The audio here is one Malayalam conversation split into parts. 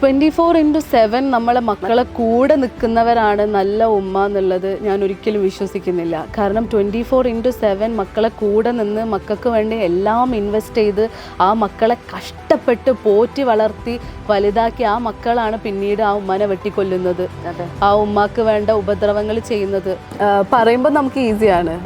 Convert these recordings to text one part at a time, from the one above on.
ട്വന്റി ഫോർ ഇന്റു സെവൻ നമ്മളെ മക്കളെ കൂടെ നിൽക്കുന്നവരാണ് നല്ല ഉമ്മ എന്നുള്ളത് ഞാൻ ഒരിക്കലും വിശ്വസിക്കുന്നില്ല. കാരണം ട്വന്റി ഫോർ ഇന്റു സെവൻ മക്കളെ കൂടെ നിന്ന് മക്കൾക്ക് വേണ്ടി എല്ലാം ഇൻവെസ്റ്റ് ചെയ്ത് ആ മക്കളെ കഷ്ടപ്പെട്ട് പോറ്റി വളർത്തി വലുതാക്കി ആ മക്കളാണ് പിന്നീട് ആ ഉമ്മനെ വെട്ടിക്കൊല്ലുന്നത്. ആ ഉമ്മാക്ക് വേണ്ട ഉപദ്രവങ്ങൾ ചെയ്യുന്നത്. പറയുമ്പോൾ നമുക്ക് ഈസിയാണ്.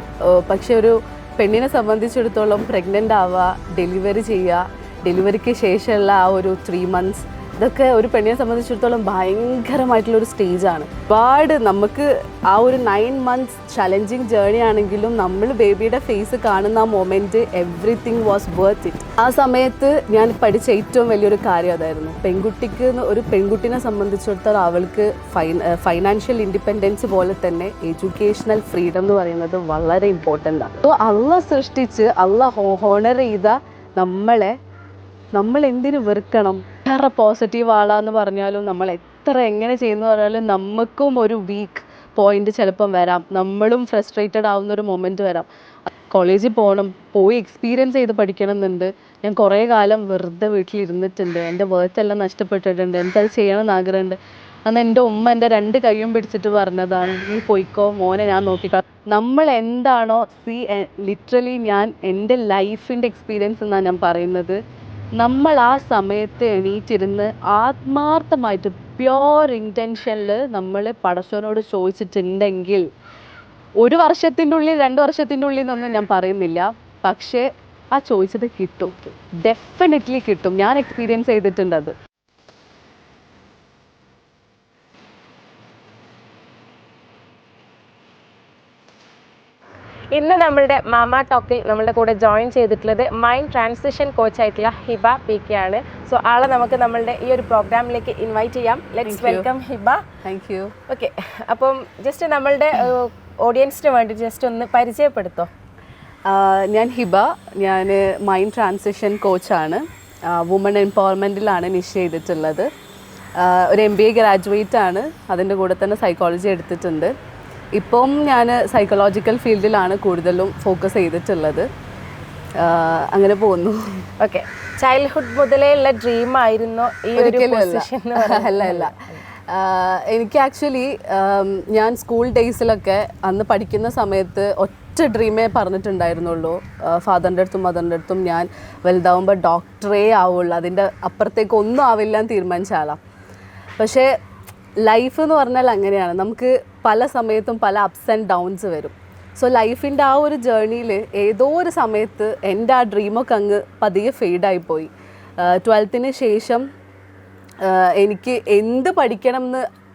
പക്ഷെ ഒരു പെണ്ണിനെ സംബന്ധിച്ചിടത്തോളം പ്രഗ്നന്റ് ആവുക ഡെലിവറി ചെയ്യുക ഡെലിവറിക്ക് ശേഷമുള്ള ആ ഒരു ത്രീ മന്ത്സ് ഇതൊക്കെ ഒരു പെണ്ണിനെ സംബന്ധിച്ചിടത്തോളം ഭയങ്കരമായിട്ടുള്ള ഒരു സ്റ്റേജാണ് ഒരുപാട് നമുക്ക് ആ ഒരു നയൻ മന്ത്സ് ചലഞ്ചിങ് ജേർണി ആണെങ്കിലും നമ്മൾ ബേബിയുടെ ഫേസ് കാണുന്ന ആ moment everything was worth it ആ സമയത്ത് ഞാൻ പഠിച്ച ഏറ്റവും വലിയൊരു കാര്യം അതായിരുന്നു. പെൺകുട്ടിക്ക് ഒരു പെൺകുട്ടിനെ സംബന്ധിച്ചിടത്തോളം അവൾക്ക് ഫൈനാൻഷ്യൽ ഇൻഡിപെൻഡൻസ് പോലെ തന്നെ എഡ്യൂക്കേഷണൽ ഫ്രീഡം എന്ന് പറയുന്നത് വളരെ ഇമ്പോർട്ടന്റ് ആണ്. അപ്പോൾ അള്ള സൃഷ്ടിച്ച് അള്ള ഹോണർ ചെയ്ത നമ്മളെ നമ്മൾ എന്തിനു വെറുക്കണം? എത്ര പോസിറ്റീവ് ആളാന്ന് പറഞ്ഞാലും നമ്മൾ എത്ര എങ്ങനെ ചെയ്യുന്നു പറഞ്ഞാലും നമുക്കും ഒരു വീക്ക് പോയിന്റ് ചിലപ്പം വരാം. നമ്മളും ഫ്രസ്ട്രേറ്റഡ് ആവുന്ന ഒരു മൊമെന്റ് വരാം കോളേജിൽ പോകണം പോയി എക്സ്പീരിയൻസ് ചെയ്ത് പഠിക്കണം എന്നുണ്ട് ഞാൻ കുറേ കാലം വെറുതെ വീട്ടിലിരുന്നിട്ടുണ്ട്. എന്റെ എല്ലാം നഷ്ടപ്പെട്ടിട്ടുണ്ട്. എനിക്കത് ചെയ്യണമെന്ന് ആഗ്രഹമുണ്ട്. അന്ന് എന്റെ ഉമ്മ എന്റെ രണ്ട് കൈയും പിടിച്ചിട്ട് പറഞ്ഞതാണ് നീ പോയിക്കോ മോനെ ഞാൻ നോക്കിക്കോ. നമ്മൾ എന്താണോ സി ലിറ്ററലി ഞാൻ എന്റെ ലൈഫിന്റെ എക്സ്പീരിയൻസ് എന്നാണ് ഞാൻ പറയുന്നത്. നമ്മൾ ആ സമയത്ത് എണീറ്റിരുന്ന് ആത്മാർത്ഥമായിട്ട് പ്യോർ ഇന്റൻഷനിൽ നമ്മൾ പടച്ചവനോട് ചോദിച്ചിട്ടുണ്ടെങ്കിൽ ഒരു വർഷത്തിന്റെ ഉള്ളിൽ രണ്ട് വർഷത്തിന്റെ ഉള്ളിൽ എന്നൊന്നും ഞാൻ പറയുന്നില്ല. പക്ഷേ ആ ചോദിച്ചത് കിട്ടും. ഡെഫിനറ്റ്ലി കിട്ടും. ഞാൻ എക്സ്പീരിയൻസ് ചെയ്തിട്ടുണ്ട് അത്. ഇന്ന് നമ്മളുടെ മാമ ടോക്കിൽ നമ്മളുടെ കൂടെ ജോയിൻ ചെയ്തിട്ടുള്ളത് മൈൻഡ് ട്രാൻസിഷൻ കോച്ച് ആയിട്ടുള്ള ഹിബ പി കെ ആണ്. സോ ആളെ നമുക്ക് നമ്മളുടെ ഈ ഒരു പ്രോഗ്രാമിലേക്ക് ഇൻവൈറ്റ് ചെയ്യാം. Let's welcome Hiba. Thank you okay അപ്പം ജസ്റ്റ് നമ്മളുടെ ഓഡിയൻസിന് വേണ്ടി ജസ്റ്റ് ഒന്ന് പരിചയപ്പെടുത്തോ. ഞാൻ ഹിബ. ഞാൻ മൈൻഡ് ട്രാൻസിഷൻ കോച്ചാണ് വുമൺ എംപവർമെന്റിലാണ് നിഷ് ചെയ്തിട്ടുള്ളത്. ഒരു എം ബി എ ഗ്രാജുവേറ്റ് ആണ്. അതിന്റെ കൂടെ തന്നെ സൈക്കോളജി എടുത്തിട്ടുണ്ട്. ഇപ്പം ഞാൻ സൈക്കോളജിക്കൽ ഫീൽഡിലാണ് കൂടുതലും ഫോക്കസ് ചെയ്തിട്ടുള്ളത്. അങ്ങനെ പോകുന്നു. ഓക്കെ ചൈൽഡ്ഹുഡ് മുതലേ ഉള്ള ഡ്രീം ആയിരുന്നു ഈ ഒരു അല്ല. അല്ല എനിക്ക് ആക്ച്വലി ഞാൻ സ്കൂൾ ഡേയ്സിലൊക്കെ അന്ന് പഠിക്കുന്ന സമയത്ത് ഒറ്റ ഡ്രീമേ പറഞ്ഞിട്ടുണ്ടായിരുന്നുള്ളൂ. ഫാദറിന്റെ അടുത്തും മദറിന്റെ അടുത്തും ഞാൻ വലുതാവുമ്പോൾ ഡോക്ടറേ ആവുള്ളൂ. അതിന്റെ അപ്പുറത്തേക്ക് ഒന്നും ആവില്ല എന്ന് തീരുമാനിച്ചാലാം പക്ഷേ ലൈഫ് എന്ന് പറഞ്ഞാൽ അങ്ങനെയാണ്. നമുക്ക് പല സമയത്തും പല അപ്സ് ആൻഡ് ഡൗൺസ് വരും. സോ ലൈഫിന്റെ ആ ഒരു ജേർണിയിൽ ഏതോ ഒരു സമയത്ത് എന്റെ ആ ഡ്രീമൊക്കെ അങ്ങ് പതിയെ ഫെയ്ഡായി പോയി. ട്വൽത്തിന് ശേഷം എനിക്ക് എന്ത് പഠിക്കണം എന്ന്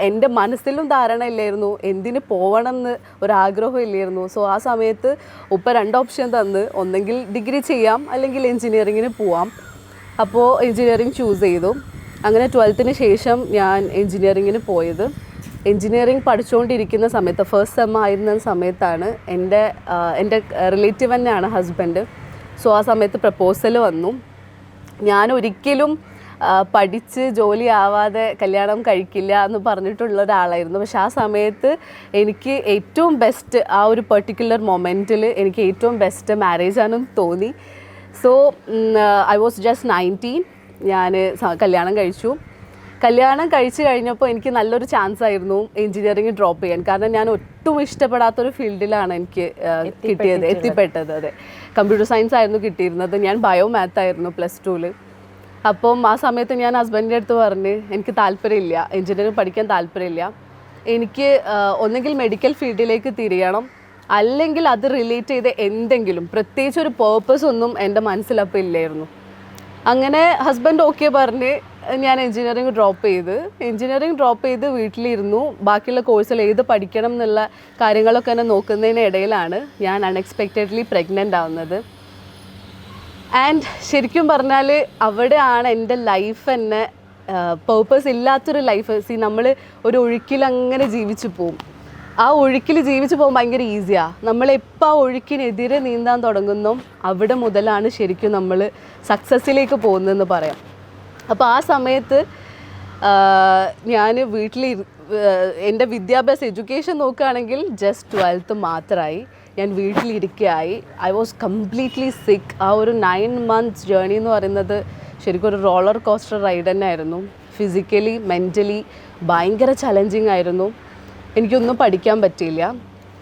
എന്റെ മനസ്സിലും ധാരണ ഇല്ലായിരുന്നു. എന്തിന് പോകണം എന്ന് ഒരാഗ്രഹം ഇല്ലായിരുന്നു. സോ ആ സമയത്ത് ഉപ്പ രണ്ട് ഓപ്ഷൻ തന്ന്. ഒന്നെങ്കിൽ ഡിഗ്രി ചെയ്യാം അല്ലെങ്കിൽ എൻജിനീയറിങ്ങിന് പോവാം. അപ്പോൾ എൻജിനീയറിങ് ചൂസ് ചെയ്തു. അങ്ങനെ ട്വൽത്തിന് ശേഷം ഞാൻ എൻജിനീയറിങ്ങിന് പോയത്. എൻജിനീയറിങ് പഠിച്ചുകൊണ്ടിരിക്കുന്ന സമയത്ത് ഫസ്റ്റ് സെം ആയിരുന്ന സമയത്താണ് എന്റെ എന്റെ റിലേറ്റീവ് തന്നെയാണ് ഹസ്ബൻഡ് സോ ആ സമയത്ത് പ്രപ്പോസൽ വന്നു. ഞാൻ ഒരിക്കലും പഠിച്ച് ജോലി ആവാതെ കല്യാണം കഴിക്കില്ല എന്ന് പറഞ്ഞിട്ടുള്ള ഒരാളായിരുന്നു. പക്ഷെ ആ സമയത്ത് എനിക്ക് ഏറ്റവും ബെസ്റ്റ് ആ ഒരു പെർട്ടിക്കുലർ മൊമെന്റിൽ എനിക്ക് ഏറ്റവും ബെസ്റ്റ് മാരേജ് ആണെന്ന് തോന്നി. So I was just nineteen ഞാൻ കല്യാണം കഴിച്ചു. കല്യാണം കഴിച്ചു കഴിഞ്ഞപ്പോൾ എനിക്ക് നല്ലൊരു ചാൻസ് ആയിരുന്നു എഞ്ചിനീയറിംഗ് ഡ്രോപ്പ് ചെയ്യാൻ. കാരണം ഞാൻ ഒട്ടും ഇഷ്ടപ്പെടാത്തൊരു ഫീൽഡിലാണ് എനിക്ക് കിട്ടിയത് എത്തിപ്പെട്ടത്. അതെ. കമ്പ്യൂട്ടർ സയൻസ് ആയിരുന്നു കിട്ടിയിരുന്നത്. ഞാൻ ബയോ മാത്ത് ആയിരുന്നു പ്ലസ് ടുവിൽ അപ്പം ആ സമയത്ത് ഞാൻ ഹസ്ബൻഡിന്റെ അടുത്ത് പറഞ്ഞ് എനിക്ക് താല്പര്യമില്ല എഞ്ചിനീയറിംഗ് പഠിക്കാൻ താല്പര്യമില്ല എനിക്ക് ഒന്നെങ്കിൽ മെഡിക്കൽ ഫീൽഡിലേക്ക് തിരിയണം. അല്ലെങ്കിൽ അത് റിലേറ്റ് ചെയ്ത് എന്തെങ്കിലും പ്രത്യേകിച്ച് ഒരു പേർപ്പസ് ഒന്നും എന്റെ മനസ്സിലപ്പോൾ ഇല്ലായിരുന്നു. അങ്ങനെ ഹസ്ബൻഡ് ഓക്കെ പറഞ്ഞ് ഞാൻ എൻജിനീയറിംഗ് ഡ്രോപ്പ് ചെയ്ത്. എൻജിനീയറിംഗ് ഡ്രോപ്പ് ചെയ്ത് വീട്ടിലിരുന്നു. ബാക്കിയുള്ള കോഴ്സിൽ ഏത് പഠിക്കണം എന്നുള്ള കാര്യങ്ങളൊക്കെ തന്നെ നോക്കുന്നതിനിടയിലാണ് ഞാൻ അൺഎക്സ്പെക്റ്റഡ്ലി പ്രഗ്നന്റ് ആവുന്നത്. ആൻഡ് ശരിക്കും പറഞ്ഞാൽ അവിടെയാണ് എന്റെ ലൈഫ് തന്നെ പേർപ്പസ് ഇല്ലാത്തൊരു ലൈഫ് സി നമ്മൾ ഒരു ഒഴുക്കിൽ അങ്ങനെ ജീവിച്ചു പോവും. ആ ഒഴുക്കിൽ ജീവിച്ചു പോകാൻ ഭയങ്കര ഈസിയാണ് നമ്മൾ എപ്പോൾ ആ ഒഴുക്കിനെതിരെ നീന്താൻ തുടങ്ങുന്നു അവിടെ മുതലാണ് ശരിക്കും നമ്മൾ സക്സസ്സിലേക്ക് പോകുന്നതെന്ന് പറയാം. അപ്പോൾ ആ സമയത്ത് ഞാൻ വീട്ടിൽ എന്റെ വിദ്യാഭ്യാസ എഡ്യൂക്കേഷൻ നോക്കുകയാണെങ്കിൽ ജസ്റ്റ് ട്വൽത്ത് മാത്രമായി ഞാൻ വീട്ടിലിരിക്കുകയായി ഐ വാസ് കംപ്ലീറ്റ്ലി സിക്ക് ആ ഒരു നയൻ മന്ത്സ് ജേണി എന്ന് പറയുന്നത് ശരിക്കും ഒരു റോളർ കോസ്റ്റർ റൈഡ് തന്നെ ആയിരുന്നു ഫിസിക്കലി മെന്റലി ഭയങ്കര ചലഞ്ചിങ് ആയിരുന്നു. എനിക്കൊന്നും പഠിക്കാൻ പറ്റിയില്ല.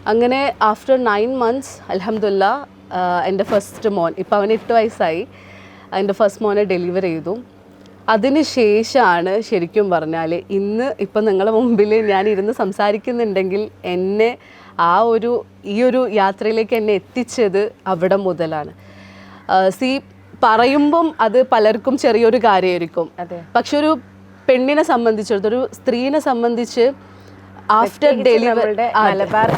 അങ്ങനെ ആഫ്റ്റർ നയൻ മന്ത്സ് അലഹമ്മദില്ല എന്റെ ഫസ്റ്റ് മോൻ ഇപ്പോൾ അവന് എട്ട് വയസ്സായി. എന്റെ ഫസ്റ്റ് മോനെ ഡെലിവർ ചെയ്തു. അതിന് ശേഷമാണ് ശരിക്കും പറഞ്ഞാൽ ഇന്ന് ഇപ്പം നിങ്ങളുടെ മുമ്പിൽ ഞാൻ ഇരുന്ന് സംസാരിക്കുന്നുണ്ടെങ്കിൽ എന്നെ ആ ഒരു ഈ ഒരു യാത്രയിലേക്ക് എന്നെ എത്തിച്ചത് അവിടെ മുതലാണ്. സി പറയുമ്പം അത് പലർക്കും ചെറിയൊരു കാര്യമായിരിക്കും. അതെ. പക്ഷെ ഒരു പെണ്ണിനെ സംബന്ധിച്ചിടത്തോളം ഒരു സ്ത്രീനെ സംബന്ധിച്ച് after delivery Malabar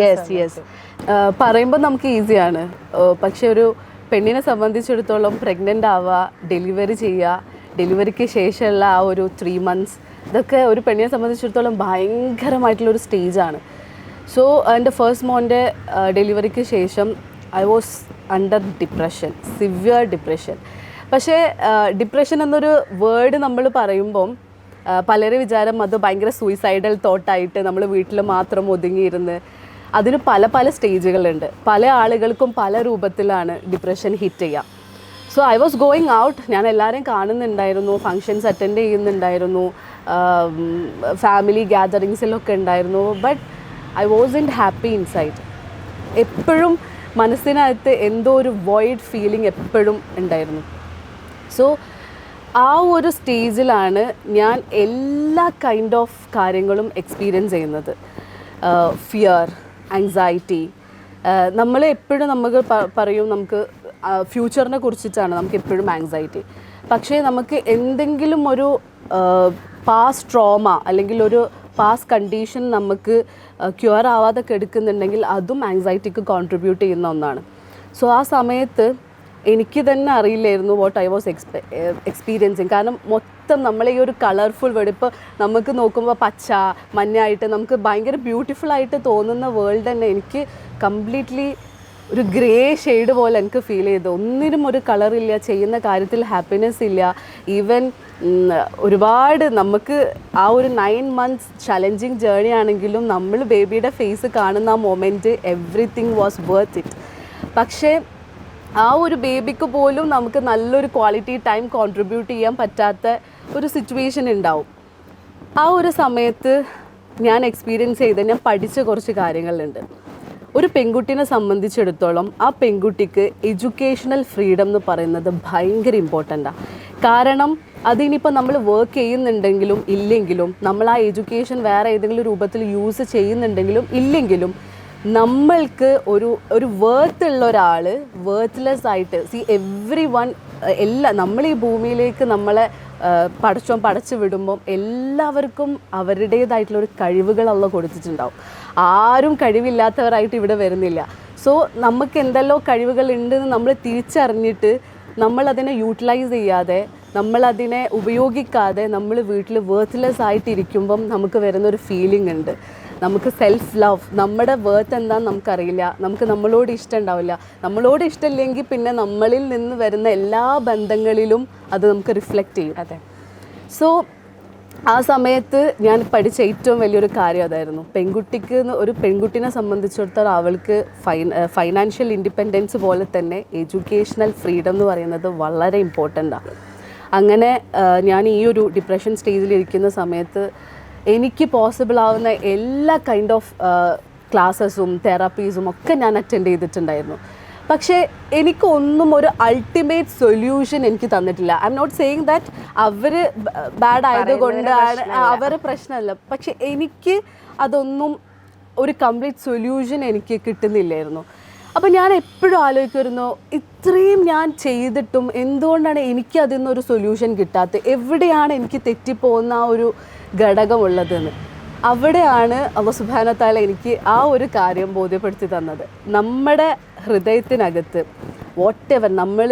yes yes പറയുമ്പോൾ നമുക്ക് ഈസിയാണ് പക്ഷെ ഒരു പെണ്ണിനെ സംബന്ധിച്ചിടത്തോളം പ്രഗ്നന്റ് ആവുക ഡെലിവറി ചെയ്യുക ഡെലിവറിക്ക് ശേഷമുള്ള ആ ഒരു ത്രീ മന്ത്സ് ഇതൊക്കെ ഒരു പെണ്ണിനെ സംബന്ധിച്ചിടത്തോളം ഭയങ്കരമായിട്ടുള്ളൊരു സ്റ്റേജാണ് സോ എന്റെ ഫസ്റ്റ് മോന്റെ ഡെലിവറിക്ക് ശേഷം I was under depression severe depression പക്ഷേ ഡിപ്രഷൻ എന്നൊരു വേർഡ് നമ്മൾ പറയുമ്പം പലരും വിചാരം അത് ഭയങ്കര സൂയിസൈഡൽ തോട്ടായിട്ട് നമ്മൾ വീട്ടിൽ മാത്രം ഒതുങ്ങിയിരുന്ന്. അതിന് പല പല സ്റ്റേജുകളുണ്ട്. പല ആളുകൾക്കും പല രൂപത്തിലാണ് ഡിപ്രഷൻ ഹിറ്റ് ചെയ്യുക so I was going out ഞാൻ എല്ലാവരെയും കാണുന്നുണ്ടായിരുന്നു. ഫങ്ഷൻസ് അറ്റൻഡ് ചെയ്യുന്നുണ്ടായിരുന്നു. ഫാമിലി ഗ്യാതറിങ്സിലൊക്കെ ഉണ്ടായിരുന്നു. But I was unhappy inside എപ്പോഴും മനസ്സിനകത്ത് എന്തോ ഒരു വോയിഡ് ഫീലിംഗ് എപ്പോഴും ഉണ്ടായിരുന്നു. സോ ആ ഒരു സ്റ്റേജിലാണ് ഞാൻ എല്ലാ കൈൻഡ് ഓഫ് കാര്യങ്ങളും എക്സ്പീരിയൻസ് ചെയ്യുന്നത്. ഫിയർ ആങ്സൈറ്റി നമ്മൾ എപ്പോഴും നമുക്ക് പറയും നമുക്ക് ഫ്യൂച്ചറിനെ കുറിച്ചിട്ടാണ് നമുക്ക് എപ്പോഴും ആങ്സൈറ്റി പക്ഷേ നമുക്ക് എന്തെങ്കിലും ഒരു പാസ് ട്രോമ അല്ലെങ്കിൽ ഒരു പാസ് കണ്ടീഷൻ നമുക്ക് ക്യൂർ ആവാതെ കെടുക്കുന്നുണ്ടെങ്കിൽ അതും ആങ്സൈറ്റിക്ക് കോൺട്രിബ്യൂട്ട് ചെയ്യുന്ന ഒന്നാണ്. സോ ആ സമയത്ത് എനിക്ക് തന്നെ അറിയില്ലായിരുന്നു what I was expe experiencing കാരണം മൊത്തം നമ്മളെ ഈ ഒരു കളർഫുൾ വേർഡ് ഇപ്പോൾ നമുക്ക് നോക്കുമ്പോൾ പച്ച മഞ്ഞായിട്ട് നമുക്ക് ഭയങ്കര ബ്യൂട്ടിഫുൾ ആയിട്ട് തോന്നുന്ന വേൾഡ് തന്നെ എനിക്ക് കംപ്ലീറ്റ്ലി ഒരു ഗ്രേ ഷെയ്ഡ് പോലെ എനിക്ക് ഫീൽ ചെയ്തു. ഒന്നിനും ഒരു കളറില്ല ചെയ്യുന്ന കാര്യത്തിൽ ഹാപ്പിനെസ് ഇല്ല. ഈവൻ ഒരുപാട് നമുക്ക് ആ ഒരു നയൻ മന്ത്സ് ചലഞ്ചിങ് ജേണി ആണെങ്കിലും നമ്മൾ ബേബിയുടെ ഫേസ് കാണുന്ന ആ moment everything was worth it പക്ഷേ ആ ഒരു ബേബിക്ക് പോലും നമുക്ക് നല്ലൊരു ക്വാളിറ്റി ടൈം കോൺട്രിബ്യൂട്ട് ചെയ്യാൻ പറ്റാത്ത ഒരു സിറ്റുവേഷൻ ഉണ്ടാവും ആ ഒരു സമയത്ത് ഞാൻ എക്സ്പീരിയൻസ് ചെയ്ത ഞാൻ പഠിച്ച കുറച്ച് കാര്യങ്ങളുണ്ട്. ഒരു പെൺകുട്ടിനെ സംബന്ധിച്ചിടത്തോളം ആ പെൺകുട്ടിക്ക് എഡ്യൂക്കേഷണൽ ഫ്രീഡം എന്ന് പറയുന്നത് ഭയങ്കര ഇമ്പോർട്ടന്റാണ് കാരണം അതിനിപ്പോൾ നമ്മൾ വർക്ക് ചെയ്യുന്നുണ്ടെങ്കിലും ഇല്ലെങ്കിലും നമ്മൾ ആ എഡ്യൂക്കേഷൻ വേറെ ഏതെങ്കിലും രൂപത്തിൽ യൂസ് ചെയ്യുന്നുണ്ടെങ്കിലും ഇല്ലെങ്കിലും നമ്മൾക്ക് ഒരു ഒരു വേർത്ത് ഉള്ള ഒരാൾ വേർത്ത്ലെസ് ആയിട്ട് സി എവ്രി വൺ എല്ലാ നമ്മൾ ഈ ഭൂമിയിലേക്ക് നമ്മളെ പടച്ചോൻ പടച്ചു വിടുമ്പം എല്ലാവർക്കും അവരുടേതായിട്ടുള്ള ഒരു കഴിവുകളുള്ള കൊടുത്തിട്ടുണ്ടാവും. ആരും കഴിവില്ലാത്തവരായിട്ട് ഇവിടെ വരുന്നില്ല. സോ നമുക്ക് എന്തെല്ലോ കഴിവുകൾ ഉണ്ടെന്ന് നമ്മൾ തിരിച്ചറിഞ്ഞിട്ട് നമ്മളതിനെ യൂട്ടിലൈസ് ചെയ്യാതെ നമ്മളതിനെ ഉപയോഗിക്കാതെ നമ്മൾ വീട്ടിൽ വേർത്ത്ലെസ് ആയിട്ടിരിക്കുമ്പം നമുക്ക് വരുന്നൊരു ഫീലിംഗ് ഉണ്ട്. നമുക്ക് സെൽഫ് ലവ് നമ്മുടെ വേർത്ത് എന്താണെന്ന് നമുക്കറിയില്ല. നമുക്ക് നമ്മളോട് ഇഷ്ടം ഉണ്ടാവില്ല. നമ്മളോട് ഇഷ്ടമില്ലെങ്കിൽ പിന്നെ നമ്മളിൽ നിന്ന് വരുന്ന എല്ലാ ബന്ധങ്ങളിലും അത് നമുക്ക് റിഫ്ലക്റ്റ് ചെയ്യും. അതെ. സോ ആ സമയത്ത് ഞാൻ പഠിച്ച ഏറ്റവും വലിയൊരു കാര്യം അതായിരുന്നു. പെൺകുട്ടിക്ക് ഒരു പെൺകുട്ടിനെ സംബന്ധിച്ചിടത്തോളം അവൾക്ക് ഫൈനാൻഷ്യൽ ഇൻഡിപെൻഡൻസ് പോലെ തന്നെ എഡ്യൂക്കേഷണൽ ഫ്രീഡം എന്ന് പറയുന്നത് വളരെ ഇമ്പോർട്ടന്റാണ് അങ്ങനെ ഞാൻ ഈ ഒരു ഡിപ്രഷൻ സ്റ്റേജിൽ ഇരിക്കുന്ന സമയത്ത് എനിക്ക് പോസിബിൾ ആവുന്ന എല്ലാ കൈൻഡ് ഓഫ് ക്ലാസ്സസും തെറാപ്പീസും ഒക്കെ ഞാൻ അറ്റൻഡ് ചെയ്തിട്ടുണ്ടായിരുന്നു. പക്ഷേ എനിക്കൊന്നും ഒരു അൾട്ടിമേറ്റ് സൊല്യൂഷൻ എനിക്ക് തന്നിട്ടില്ല. I'm not saying that അവർ ബാഡ് ആയതുകൊണ്ട് അവർ പ്രശ്നമല്ല. പക്ഷെ എനിക്ക് അതൊന്നും ഒരു കംപ്ലീറ്റ് സൊല്യൂഷൻ എനിക്ക് കിട്ടുന്നില്ലായിരുന്നു. അപ്പോൾ ഞാൻ എപ്പോഴും ആലോചിക്കുമായിരുന്നു ഇത്രയും ഞാൻ ചെയ്തിട്ടും എന്തുകൊണ്ടാണ് എനിക്ക് അതിൽ നിന്നൊരു സൊല്യൂഷൻ കിട്ടാത്തത്? എവിടെയാണ് എനിക്ക് തെറ്റിപ്പോകുന്ന ആ ഒരു ഘടകമുള്ളതെന്ന്? അവിടെയാണ് അവസുഭാനത്താല എനിക്ക് ആ ഒരു കാര്യം ബോധ്യപ്പെടുത്തി തന്നത്. നമ്മുടെ ഹൃദയത്തിനകത്ത് വാട്ട് എവർ നമ്മൾ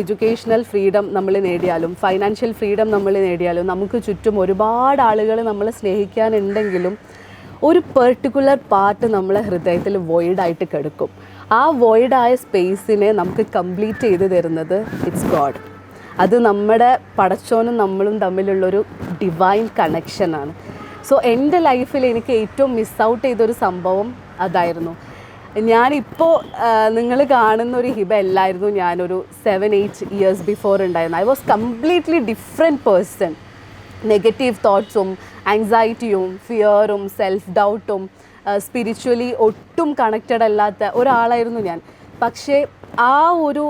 എഡ്യൂക്കേഷണൽ ഫ്രീഡം നമ്മൾ നേടിയാലും ഫൈനാൻഷ്യൽ ഫ്രീഡം നമ്മൾ നേടിയാലും നമുക്ക് ചുറ്റും ഒരുപാട് ആളുകൾ നമ്മൾ സ്നേഹിക്കാനുണ്ടെങ്കിലും ഒരു പെർട്ടിക്കുലർ പാർട്ട് നമ്മളെ ഹൃദയത്തിൽ വോയിഡായിട്ട് കിടക്കും. ആ വോയിഡായ സ്പേസിനെ നമുക്ക് കംപ്ലീറ്റ് ചെയ്ത് തരുന്നത് ഇറ്റ്സ് ഗോഡ് അത് നമ്മുടെ പടച്ചോനും നമ്മളും തമ്മിലുള്ളൊരു ഡിവൈൻ കണക്ഷനാണ് സോ എന്റെ ലൈഫിൽ എനിക്ക് ഏറ്റവും മിസ് ഔട്ട് ചെയ്തൊരു സംഭവം അതായിരുന്നു. ഞാനിപ്പോൾ നിങ്ങൾ കാണുന്ന ഒരു ഹിബ അല്ലായിരുന്നു. ഞാനൊരു സെവൻ എയ്റ്റ് ഇയേഴ്സ് ബിഫോർ ഉണ്ടായിരുന്നു. I was completely different person negative തോട്ട്സും ആങ്സൈറ്റിയും ഫിയറും സെൽഫ് ഡൗട്ടും സ്പിരിച്വലി ഒട്ടും കണക്റ്റഡ് അല്ലാത്ത ഒരാളായിരുന്നു ഞാൻ. പക്ഷേ ആ ഒരു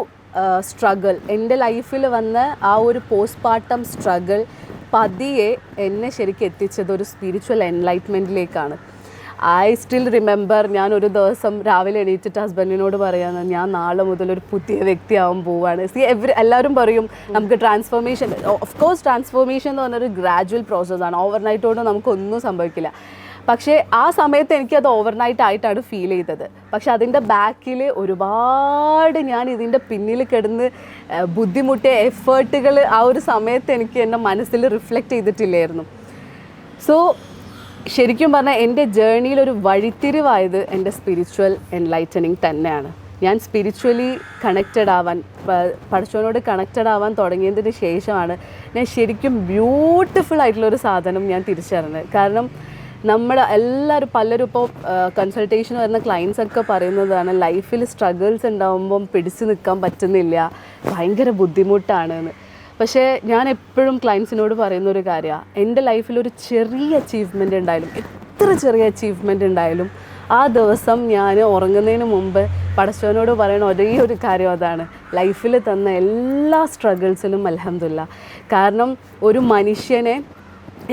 സ്ട്രഗിൾ എന്റെ ലൈഫിൽ വന്ന ആ ഒരു പോസ്റ്റ്പാർട്ടം സ്ട്രഗിൾ പതിയെ എന്നെ ശരിക്കും എത്തിച്ചത് ഒരു സ്പിരിച്വൽ എൻലൈറ്റ്മെന്റിലേക്കാണ് ഐ സ്റ്റിൽ റിമെമ്പർ ഞാൻ ഒരു ദിവസം രാവിലെ എണീറ്റിട്ട് ഹസ്ബൻഡിനോട് പറയാന്ന് ഞാൻ നാളെ മുതൽ ഒരു പുതിയ വ്യക്തിയാവാൻ പോവാണ്. സി എവറി എല്ലാവരും പറയും നമുക്ക് ട്രാൻസ്ഫോർമേഷൻ ഓഫ് കോഴ്സ് ട്രാൻസ്ഫോർമേഷൻ എന്ന് പറഞ്ഞൊരു ഗ്രാജുവൽ പ്രോസസ്സാണ് ഓവർനൈറ്റോട് നമുക്കൊന്നും സംഭവിക്കില്ല. പക്ഷേ ആ സമയത്ത് എനിക്ക് അത് ഓവർനൈറ്റ് ആയിട്ടാണ് ഫീൽ ചെയ്തത്. പക്ഷെ അതിന്റെ ബാക്കിൽ ഒരുപാട് ഞാൻ ഇതിന്റെ പിന്നിൽ കിടന്ന് ബുദ്ധിമുട്ടിയ എഫേർട്ടുകൾ ആ ഒരു സമയത്ത് എനിക്ക് എന്റെ മനസ്സിൽ റിഫ്ലക്റ്റ് ചെയ്തിട്ടില്ലായിരുന്നു. സോ ശരിക്കും പറഞ്ഞാൽ എന്റെ ജേണിയിൽ ഒരു വഴിത്തിരിവായത് എന്റെ സ്പിരിച്വൽ എൻലൈറ്റനിങ് തന്നെയാണ്. ഞാൻ സ്പിരിച്വലി കണക്റ്റഡ് ആവാൻ പഠിച്ചവനോട് കണക്റ്റഡ് ആവാൻ തുടങ്ങിയതിന് ശേഷമാണ് ഞാൻ ശരിക്കും ബ്യൂട്ടിഫുൾ ആയിട്ടുള്ളൊരു സാധനം ഞാൻ തിരിച്ചറിഞ്ഞത്. കാരണം നമ്മൾ എല്ലാവരും പലരും ഇപ്പോൾ കൺസൾട്ടേഷൻ വരുന്ന ക്ലയൻസ് ഒക്കെ പറയുന്നതാണ് ലൈഫിൽ സ്ട്രഗിൾസ് ഉണ്ടാകുമ്പം പിടിച്ചു നിൽക്കാൻ പറ്റുന്നില്ല. ഭയങ്കര ബുദ്ധിമുട്ടാണ് എന്ന് പക്ഷേ ഞാൻ എപ്പോഴും ക്ലയൻസിനോട് പറയുന്ന ഒരു കാര്യമാണ് എന്റെ ലൈഫിൽ ഒരു ചെറിയ അച്ചീവ്മെന്റ് ഉണ്ടായാലും എത്ര ചെറിയ അച്ചീവ്മെന്റ് ഉണ്ടായാലും ആ ദിവസം ഞാൻ ഉറങ്ങുന്നതിന് മുമ്പ് പടച്ചവനോട് പറയുന്ന ഒരേ ഒരു കാര്യം അതാണ്. ലൈഫിൽ തന്ന എല്ലാ സ്ട്രഗിൾസിലും അലഹമില്ല കാരണം ഒരു മനുഷ്യനെ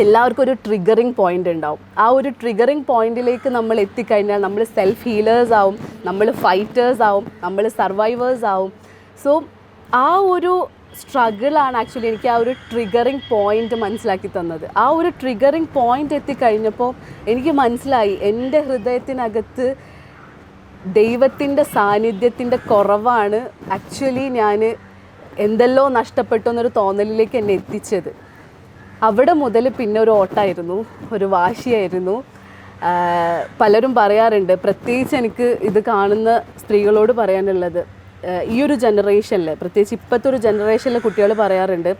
എല്ലാവർക്കും ഒരു ട്രിഗറിങ് പോയിന്റ് ഉണ്ടാവും. ആ ഒരു ട്രിഗറിങ് പോയിന്റിലേക്ക് നമ്മൾ എത്തിക്കഴിഞ്ഞാൽ നമ്മൾ സെൽഫ് ഹീലേഴ്സ് ആവും നമ്മൾ ഫൈറ്റേഴ്സ് ആവും നമ്മൾ സർവൈവേഴ്സ് ആവും. സോ ആ ഒരു സ്ട്രഗിളാണ് ആക്ച്വലി എനിക്ക് ആ ഒരു ട്രിഗറിങ് പോയിന്റ് മനസ്സിലാക്കി തന്നത്. ആ ഒരു ട്രിഗറിങ് പോയിന്റ് എത്തിക്കഴിഞ്ഞപ്പോൾ എനിക്ക് മനസ്സിലായി എന്റെ ഹൃദയത്തിനകത്ത് ദൈവത്തിന്റെ സാന്നിധ്യത്തിന്റെ കുറവാണ് ആക്ച്വലി ഞാൻ എന്തെല്ലോ നഷ്ടപ്പെട്ടു എന്നൊരു തോന്നലിലേക്ക് എന്നെ എത്തിച്ചത്. അവിടെ മുതൽ പിന്നെ ഒരു ഓട്ടായിരുന്നു ഒരു വാശിയായിരുന്നു. പലരും പറയാറുണ്ട് പ്രത്യേകിച്ച് എനിക്ക് ഇത് കാണുന്ന സ്ത്രീകളോട് പറയാനുള്ളത് ഈ ഒരു ജനറേഷനിൽ പ്രത്യേകിച്ച് ഇപ്പോഴത്തെ ഒരു ജനറേഷനിലെ കുട്ടികൾ പറയാറുണ്ട്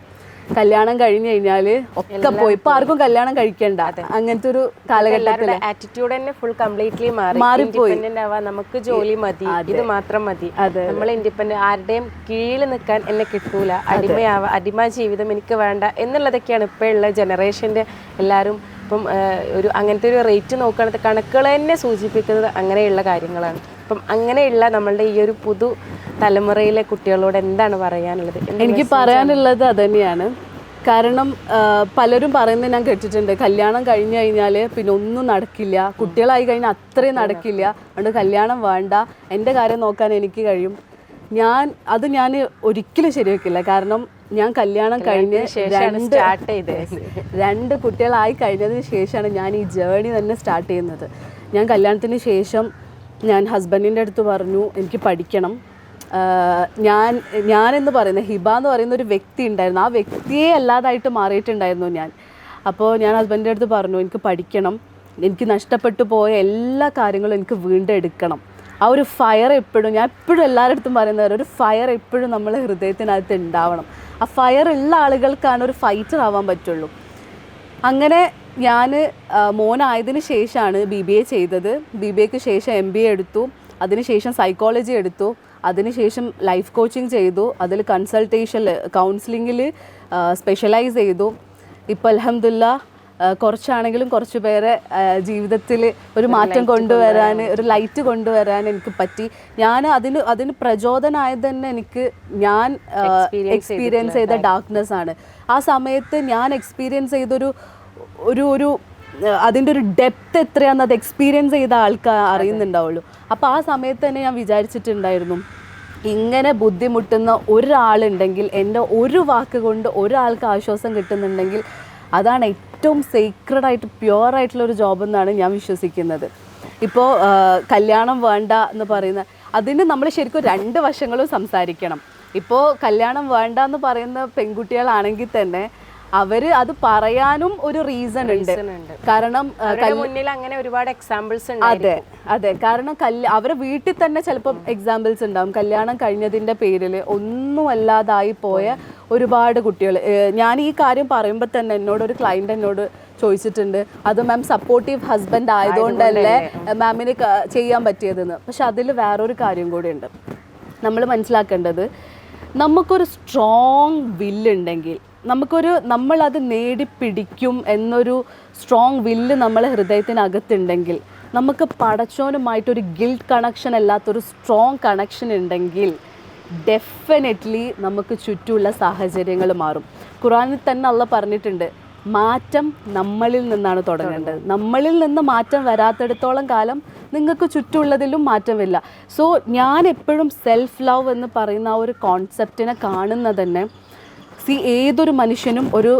കല്യാണം കഴിഞ്ഞു കഴിഞ്ഞാൽ ഒക്കെ പോയി. ഇപ്പൊ ആർക്കും കല്യാണം കഴിക്കണ്ട. അങ്ങനത്തെ ഒരു കാലഘട്ടത്തിൽ. ആറ്റിറ്റ്യൂഡ് തന്നെ ഫുൾ കംപ്ലീറ്റ്ലി മാറി. മാറിപ്പോയി. നമുക്ക് ജോലി മതി. ഇത് മാത്രം മതി. നമ്മൾ ഇൻഡിപെൻഡന്റ് ആരുടെയും കീഴിൽ നിൽക്കാൻ എന്നെ കിട്ടൂല. അടിമയാവ അടിമ ജീവിതം എനിക്ക് വേണ്ട എന്നുള്ളതൊക്കെയാണ് ഇപ്പോഴുള്ള ജനറേഷന്റെ എല്ലാവരും ഇപ്പം ഒരു അങ്ങനത്തെ ഒരു റേറ്റ് നോക്കുകയാണെങ്കിൽ കണക്കുകൾ തന്നെ സൂചിപ്പിക്കുന്നത് അങ്ങനെയുള്ള കാര്യങ്ങളാണ്. അപ്പം അങ്ങനെയുള്ള നമ്മളുടെ ഈ ഒരു പുതു തലമുറയിലെ കുട്ടികളോട് എന്താണ് പറയാനുള്ളത്? എനിക്ക് പറയാനുള്ളത് അതന്നെയാണ്. കാരണം പലരും പറയുന്നത് ഞാൻ കേട്ടിട്ടുണ്ട്. കല്യാണം കഴിഞ്ഞു കഴിഞ്ഞാൽ പിന്നെ ഒന്നും നടക്കില്ല. കുട്ടികളായി കഴിഞ്ഞാൽ അത്രയും നടക്കില്ല. അതുകൊണ്ട് കല്യാണം വേണ്ട. എന്റെ കാര്യം നോക്കാൻ എനിക്ക് കഴിയും. ഞാൻ അത് ഞാൻ ഒരിക്കലും ശരിവെക്കില്ല. കാരണം ഞാൻ കല്യാണം കഴിഞ്ഞ് സ്റ്റാർട്ട് ചെയ്ത് രണ്ട് കുട്ടികളായി കഴിഞ്ഞതിന് ശേഷമാണ് ഞാൻ ഈ ജേണി തന്നെ സ്റ്റാർട്ട് ചെയ്യുന്നത്. ഞാൻ കല്യാണത്തിന് ശേഷം ഞാൻ ഹസ്ബൻഡിന്റെ അടുത്ത് പറഞ്ഞു എനിക്ക് പഠിക്കണം. ഞാൻ ഞാനെന്ന് പറയുന്ന ഹിബ എന്ന് പറയുന്ന ഒരു വ്യക്തി ഉണ്ടായിരുന്നു. ആ വ്യക്തിയെ അല്ലാതായിട്ട് മാറിയിട്ടുണ്ടായിരുന്നു ഞാൻ. അപ്പോൾ ഞാൻ ഹസ്ബൻഡിന്റെ അടുത്ത് പറഞ്ഞു എനിക്ക് പഠിക്കണം. എനിക്ക് നഷ്ടപ്പെട്ടു പോയ എല്ലാ കാര്യങ്ങളും എനിക്ക് വീണ്ടെടുക്കണം. ആ ഒരു ഫയർ എപ്പോഴും ഞാൻ എപ്പോഴും എല്ലാവരുടെ അടുത്തും പറയുന്ന ഒരു ഫയർ എപ്പോഴും നമ്മളെ ഹൃദയത്തിനകത്ത് ഉണ്ടാവണം. ആ ഫയർ ഉള്ള ആളുകൾക്കാണ് ഒരു ഫൈറ്റർ ആവാൻ പറ്റുള്ളൂ. അങ്ങനെ ഞാൻ മോനായതിനു ശേഷമാണ് ബി ബി എ ചെയ്തത്. ബി ബി എക്ക് ശേഷം എം ബി എ എടുത്തു. അതിനുശേഷം സൈക്കോളജി എടുത്തു. അതിനുശേഷം ലൈഫ് കോച്ചിങ് ചെയ്തു. അതിൽ കൺസൾട്ടേഷനിൽ കൗൺസിലിങ്ങിൽ സ്പെഷ്യലൈസ് ചെയ്തു. ഇപ്പോൾ അലഹമില്ല കുറച്ചാണെങ്കിലും കുറച്ച് പേരെ ജീവിതത്തിൽ ഒരു മാറ്റം കൊണ്ടുവരാൻ ഒരു ലൈറ്റ് കൊണ്ടുവരാൻ എനിക്ക് പറ്റി. ഞാൻ അതിന് അതിന് പ്രചോദനമായത് തന്നെ എനിക്ക് ഞാൻ എക്സ്പീരിയൻസ് ചെയ്ത ഡാർക്ക്നെസ് ആണ്. ആ സമയത്ത് ഞാൻ എക്സ്പീരിയൻസ് ചെയ്തൊരു ഒരു ഒരു അതിന്റെ ഒരു ഡെപ്ത് എത്രയാണെന്ന് അത് എക്സ്പീരിയൻസ് ചെയ്ത ആൾക്കാർ അറിയുന്നുണ്ടാവുള്ളൂ. അപ്പോൾ ആ സമയത്ത് തന്നെ ഞാൻ വിചാരിച്ചിട്ടുണ്ടായിരുന്നു ഇങ്ങനെ ബുദ്ധിമുട്ടുന്ന ഒരാളുണ്ടെങ്കിൽ എന്റെ ഒരു വാക്ക് കൊണ്ട് ഒരാൾക്ക് ആശ്വാസം കിട്ടുന്നുണ്ടെങ്കിൽ അതാണ് ഏറ്റവും സീക്രഡ് ആയിട്ട് പ്യുവർ ആയിട്ടുള്ള ഒരു ജോബ് എന്നാണ് ഞാൻ വിശ്വസിക്കുന്നത്. ഇപ്പോൾ കല്യാണം വേണ്ട എന്ന് പറയുന്ന അതിന് നമ്മൾ ശരിക്കും രണ്ട് വശങ്ങളും സംസാരിക്കണം. ഇപ്പോൾ കല്യാണം വേണ്ട എന്ന് പറയുന്ന പെൺകുട്ടികളാണെങ്കിൽ തന്നെ അവർ അത് പറയാനും ഒരു റീസൺ ഉണ്ട്. കാരണം മുന്നിൽ അങ്ങനെ ഒരുപാട് എക്സാമ്പിൾസ് അതെ അതെ. കാരണം കല്യ അവരെ വീട്ടിൽ തന്നെ ചിലപ്പോൾ എക്സാമ്പിൾസ് ഉണ്ടാവും. കല്യാണം കഴിഞ്ഞതിന്റെ പേരിൽ ഒന്നുമല്ലാതായി പോയ ഒരുപാട് കുട്ടികൾ ഞാൻ ഈ കാര്യം പറയുമ്പോൾ തന്നെ എന്നോട് ഒരു ക്ലയന്റ് എന്നോട് ചോദിച്ചിട്ടുണ്ട്. അത് മാം സപ്പോർട്ടീവ് ഹസ്ബൻഡ് ആയതുകൊണ്ടല്ലേ മാമിന് ചെയ്യാൻ പറ്റിയതെന്ന്. പക്ഷെ അതിൽ വേറൊരു കാര്യം കൂടിയുണ്ട്. നമ്മൾ മനസ്സിലാക്കേണ്ടത് നമുക്കൊരു സ്ട്രോങ് വില്ലുണ്ടെങ്കിൽ നമുക്കൊരു നമ്മളത് നേടിപ്പിടിക്കും എന്നൊരു സ്ട്രോങ് വില്ല് നമ്മളെ ഹൃദയത്തിനകത്തുണ്ടെങ്കിൽ നമുക്ക് പടച്ചോനുമായിട്ടൊരു ഗിൽഡ് കണക്ഷൻ അല്ലാത്തൊരു സ്ട്രോങ് കണക്ഷൻ ഉണ്ടെങ്കിൽ ഡെഫിനറ്റ്ലി നമുക്ക് ചുറ്റുമുള്ള സാഹചര്യങ്ങൾ മാറും. ഖുറാനിൽ തന്നെ അള്ള പറഞ്ഞിട്ടുണ്ട് മാറ്റം നമ്മളിൽ നിന്നാണ് തുടങ്ങേണ്ടത്. നമ്മളിൽ നിന്ന് മാറ്റം വരാത്തിടത്തോളം കാലം നിങ്ങൾക്ക് ചുറ്റുമുള്ളതിലും മാറ്റം വരില്ല സോ ഞാൻ എപ്പോഴും സെൽഫ് ലവ് എന്ന് പറയുന്ന ആ ഒരു കോൺസെപ്റ്റിനെ കാണുന്നത് തന്നെ സി ഏതൊരു മനുഷ്യനും ഒരു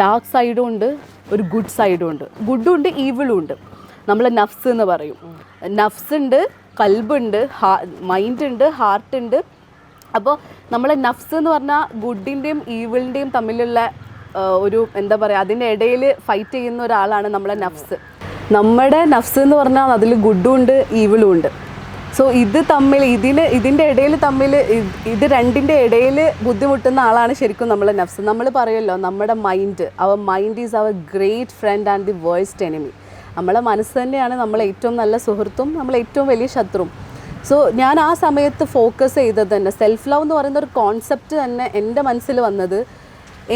ഡാർക്ക് സൈഡും ഉണ്ട് ഒരു ഗുഡ് സൈഡും ഉണ്ട്. ഗുഡും ഉണ്ട് ഈവിളും ഉണ്ട്. നമ്മൾ നഫ്സ് എന്ന് പറയും. നഫ്സ് ഉണ്ട് കൽബുണ്ട് ഹാ മൈൻഡ് ഉണ്ട് ഹാർട്ട് ഉണ്ട്. അപ്പോൾ നമ്മളെ നഫ്സ് എന്ന് പറഞ്ഞാൽ ഗുഡിന്റെയും ഈവിളിന്റെയും തമ്മിലുള്ള ഒരു എന്താ പറയുക അതിന്റെ ഇടയിൽ ഫൈറ്റ് ചെയ്യുന്ന ഒരാളാണ് നമ്മളെ നഫ്സ് നമ്മുടെ നഫ്സ് എന്ന് പറഞ്ഞാൽ അതിൽ ഗുഡും ഉണ്ട് ഈവിളും ഉണ്ട്. സോ ഇത് തമ്മിൽ ഇതിന് ഇതിന്റെ ഇടയിൽ തമ്മിൽ ഇത് രണ്ടിന്റെ ഇടയിൽ ബുദ്ധിമുട്ടുന്ന ആളാണ് ശരിക്കും നമ്മളെ നഫ്സ്. നമ്മൾ പറയുമല്ലോ നമ്മുടെ mind our mind is our great friend and the worst enemy നമ്മളെ മനസ്സ് തന്നെയാണ് നമ്മളെ ഏറ്റവും നല്ല സുഹൃത്തും നമ്മളെ ഏറ്റവും വലിയ ശത്രുവും സോ ഞാൻ ആ സമയത്ത് ഫോക്കസ് ചെയ്തത് തന്നെ സെൽഫ് ലവ് എന്ന് പറയുന്ന ഒരു കോൺസെപ്റ്റ് തന്നെ എന്റെ മനസ്സിൽ വന്നത്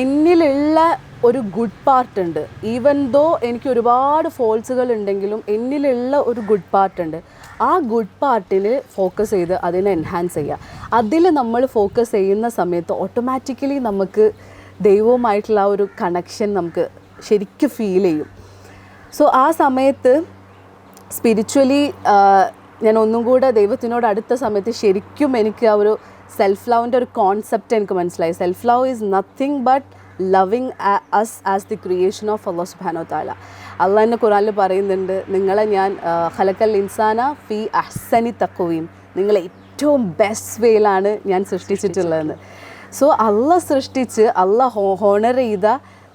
എന്നിലുള്ള ഒരു ഗുഡ് പാർട്ട് ഉണ്ട്. ഈവൻ ദോ എനിക്ക് ഒരുപാട് ഫോൾസുകൾ ഉണ്ടെങ്കിലും എന്നിലുള്ള ഒരു ഗുഡ് പാർട്ട് ഉണ്ട്. ആ ഗുഡ് പാർട്ടിൽ ഫോക്കസ് ചെയ്ത് അതിനെ എൻഹാൻസ് ചെയ്യുക. അതിൽ നമ്മൾ ഫോക്കസ് ചെയ്യുന്ന സമയത്ത് ഓട്ടോമാറ്റിക്കലി നമുക്ക് ദൈവവുമായിട്ടുള്ള ആ ഒരു കണക്ഷൻ നമുക്ക് ശരിക്കും ഫീൽ ചെയ്യും. സോ ആ സമയത്ത് സ്പിരിച്വലി ഞാൻ ഒന്നും കൂടെ ദൈവത്തിനോട് അടുത്ത സമയത്ത് ശരിക്കും എനിക്ക് ആ ഒരു സെൽഫ് ലവിന്റെ ഒരു കോൺസെപ്റ്റ് എനിക്ക് മനസ്സിലായി. Self love is nothing but loving us as the creation of Allah സുബാനോ താല അള്ളാഹ് എന്നെ ഖുറാനിൽ പറയുന്നുണ്ട് നിങ്ങളെ ഞാൻ ഹലക്കൽ ഇൻസാന ഫി അഹ്സനി തക്കുവീം നിങ്ങളെ ഏറ്റവും ബെസ്റ്റ് വേയിലാണ് ഞാൻ സൃഷ്ടിച്ചിട്ടുള്ളതെന്ന്. സോ അള്ള സൃഷ്ടിച്ച് അള്ള ഹോണർ ചെയ്ത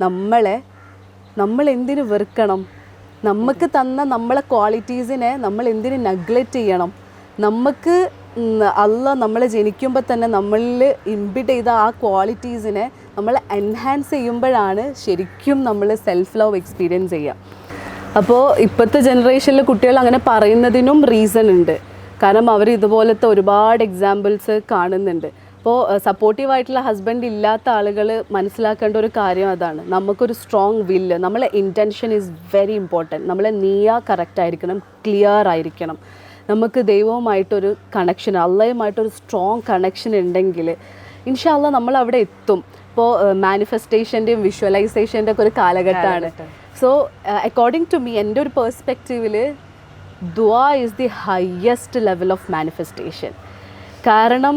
നമ്മളെ നമ്മൾ എന്തിനു വെറുക്കണം? നമുക്ക് തന്ന നമ്മളെ ക്വാളിറ്റീസിനെ നമ്മൾ എന്തിനു നെഗ്ലക്റ്റ് ചെയ്യണം? നമുക്ക് അല്ല നമ്മൾ ജനിക്കുമ്പോൾ തന്നെ നമ്മളിൽ ഇൻബിറ്റ് ചെയ്ത ആ ക്വാളിറ്റീസിനെ നമ്മൾ എൻഹാൻസ് ചെയ്യുമ്പോഴാണ് ശരിക്കും നമ്മൾ സെൽഫ് ലവ് എക്സ്പീരിയൻസ് ചെയ്യുക അപ്പോൾ ഇപ്പോഴത്തെ ജനറേഷനിലെ കുട്ടികൾ അങ്ങനെ പറയുന്നതിനും റീസൺ ഉണ്ട്. കാരണം അവർ ഇതുപോലത്തെ ഒരുപാട് എക്സാമ്പിൾസ് കാണുന്നുണ്ട്. അപ്പോൾ സപ്പോർട്ടീവ് ആയിട്ടുള്ള ഹസ്ബൻഡ് ഇല്ലാത്ത ആളുകൾ മനസ്സിലാക്കേണ്ട ഒരു കാര്യം അതാണ്. നമുക്കൊരു സ്ട്രോങ് വില്ല് നമ്മളെ ഇന്റൻഷൻ ഈസ് വെരി ഇമ്പോർട്ടന്റ് നമ്മളെ നീയ കറക്റ്റ് ആയിരിക്കണം ക്ലിയർ ആയിരിക്കണം. നമുക്ക് ദൈവവുമായിട്ടൊരു കണക്ഷൻ അള്ളയുമായിട്ടൊരു സ്ട്രോങ് കണക്ഷൻ ഉണ്ടെങ്കിൽ ഇൻഷാല്ല നമ്മൾ അവിടെ എത്തും. ഇപ്പോൾ മാനിഫെസ്റ്റേഷന്റെയും വിഷ്വലൈസേഷന്റെ ഒക്കെ ഒരു കാലഘട്ടമാണ്. സോ അക്കോർഡിംഗ് ടു മീ എന്റെ ഒരു പേഴ്സ്പെക്റ്റീവിൽ ദുവാ is the highest level of manifestation കാരണം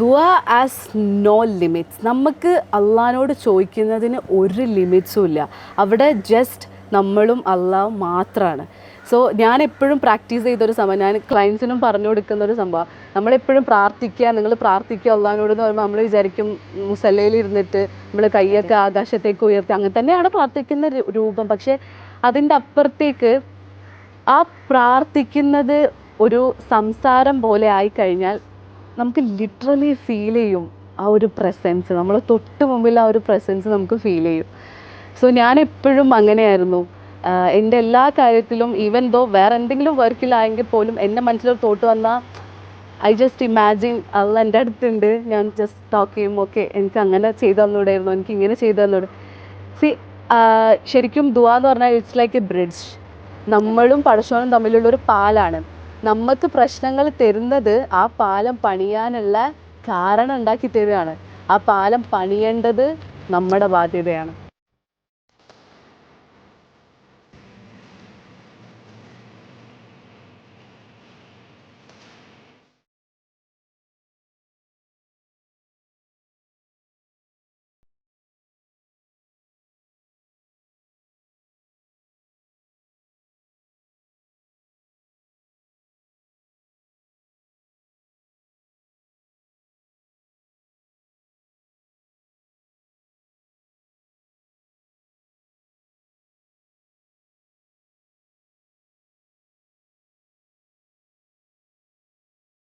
ദുവാ ആസ് നോ ലിമിറ്റ്സ് നമുക്ക് അള്ളഹാനോട് ചോദിക്കുന്നതിന് ഒരു ലിമിറ്റ്സും ഇല്ല. അവിടെ ജസ്റ്റ് നമ്മളും അള്ളാഹും മാത്രമാണ് സോ ഞാൻ എപ്പോഴും പ്രാക്ടീസ് ചെയ്തൊരു സംഭവം ഞാൻ ക്ലയൻസിനും പറഞ്ഞു കൊടുക്കുന്ന ഒരു സംഭവം. നമ്മളെപ്പോഴും പ്രാർത്ഥിക്കുക നിങ്ങൾ പ്രാർത്ഥിക്കുക അള്ളഹാനോട് എന്ന് പറയുമ്പോൾ നമ്മൾ വിചാരിക്കും മുസല്ലയിൽ ഇരുന്നിട്ട് നമ്മൾ കൈയൊക്കെ ആകാശത്തേക്ക് ഉയർത്തി അങ്ങനെ തന്നെയാണ് പ്രാർത്ഥിക്കുന്ന രൂപം. പക്ഷേ അതിന്റെ അപ്പുറത്തേക്ക് ആ പ്രാർത്ഥിക്കുന്നത് ഒരു സംസാരം പോലെ ആയിക്കഴിഞ്ഞാൽ നമുക്ക് ലിറ്ററലി ഫീൽ ചെയ്യും ആ ഒരു പ്രസൻസ് നമ്മൾ തൊട്ട് മുമ്പിൽ ആ ഒരു പ്രസൻസ് നമുക്ക് ഫീൽ ചെയ്യും. സോ ഞാൻ എപ്പോഴും അങ്ങനെയായിരുന്നു. എന്റെ എല്ലാ കാര്യത്തിലും ഈവൻ ദോ വേറെ എന്തെങ്കിലും വർക്കിലായെങ്കിൽ പോലും എന്റെ മനസ്സിൽ തോട്ട് വന്നാൽ ഐ ജസ്റ്റ് ഇമാജിൻ അല്ല എന്റെ അടുത്തുണ്ട്. ഞാൻ ജസ്റ്റ് ടോക്ക് ചെയ്യും. ഓക്കെ എനിക്ക് അങ്ങനെ ചെയ്തു തന്നൂടായിരുന്നു. എനിക്ക് ഇങ്ങനെ ചെയ്തു തന്നൂടെ. സി ശരിക്കും ദുവ എന്ന് പറഞ്ഞാൽ ഇറ്റ്സ് ലൈക്ക് എ ബ്രിഡ്ജ് നമ്മളും പടശോനും തമ്മിലുള്ളൊരു പാലാണ്. നമുക്ക് പ്രശ്നങ്ങൾ തരുന്നത് ആ പാലം പണിയാനുള്ള കാരണം ഉണ്ടാക്കി തരികയാണ് ആ പാലം പണിയേണ്ടത് നമ്മുടെ ബാധ്യതയാണ്.